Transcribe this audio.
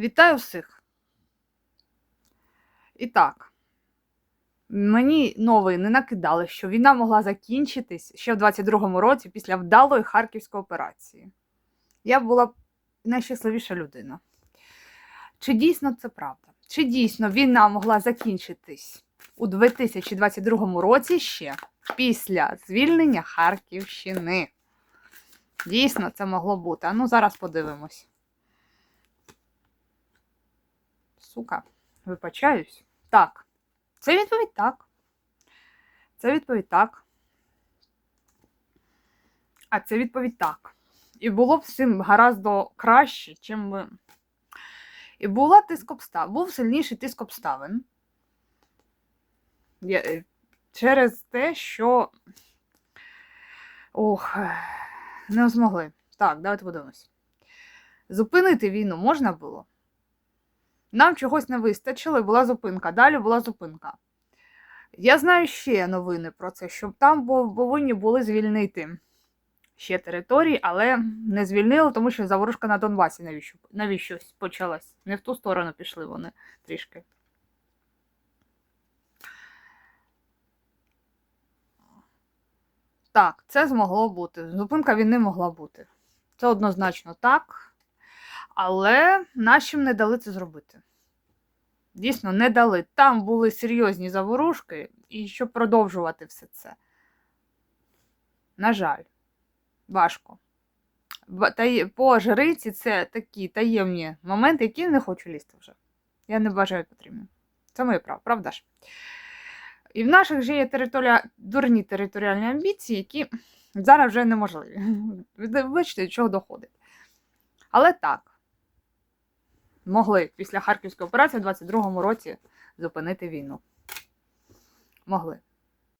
Вітаю всіх. І так, мені новини накидали, що війна могла закінчитись ще в 22-му році після вдалої харківської операції. Я була найщасливіша людина. Чи дійсно це правда? Чи дійсно війна могла закінчитись у 2022 році ще після звільнення Харківщини? Дійсно, це могло бути. А ну зараз подивимось. Сука, вибачаюсь. Так. Це відповідь так. Це відповідь так. А це відповідь так. І було б всім гораздо краще, чим ми. І була тиск обставин. Був сильніший тиск обставин. Я- е, Через те, що. Ох, не змогли. Так, давайте подивимось. Зупинити війну можна було? Нам чогось не вистачило, і була зупинка. Далі була зупинка. Я знаю ще новини про це, щоб там повинні були звільнити ще території, але не звільнили, тому що заворушка на Донбасі навіщо, навіщось почалась. Не в ту сторону пішли вони трішки. Так, це змогло бути. Зупинка війни могла бути. Це однозначно так. Але нашим не дали це зробити. Дійсно, не дали. Там були серйозні заворушки, і щоб продовжувати все це. На жаль, важко. По жриці це такі таємні моменти, які не хочу лізти вже. Я не вважаю потрібним. Це моє право, правда ж? І в наших же є територія... дурні територіальні амбіції, які зараз вже неможливі. Ви Бачите, до чого доходить. Але так, могли після Харківської операції в 22-му році зупинити війну. Могли.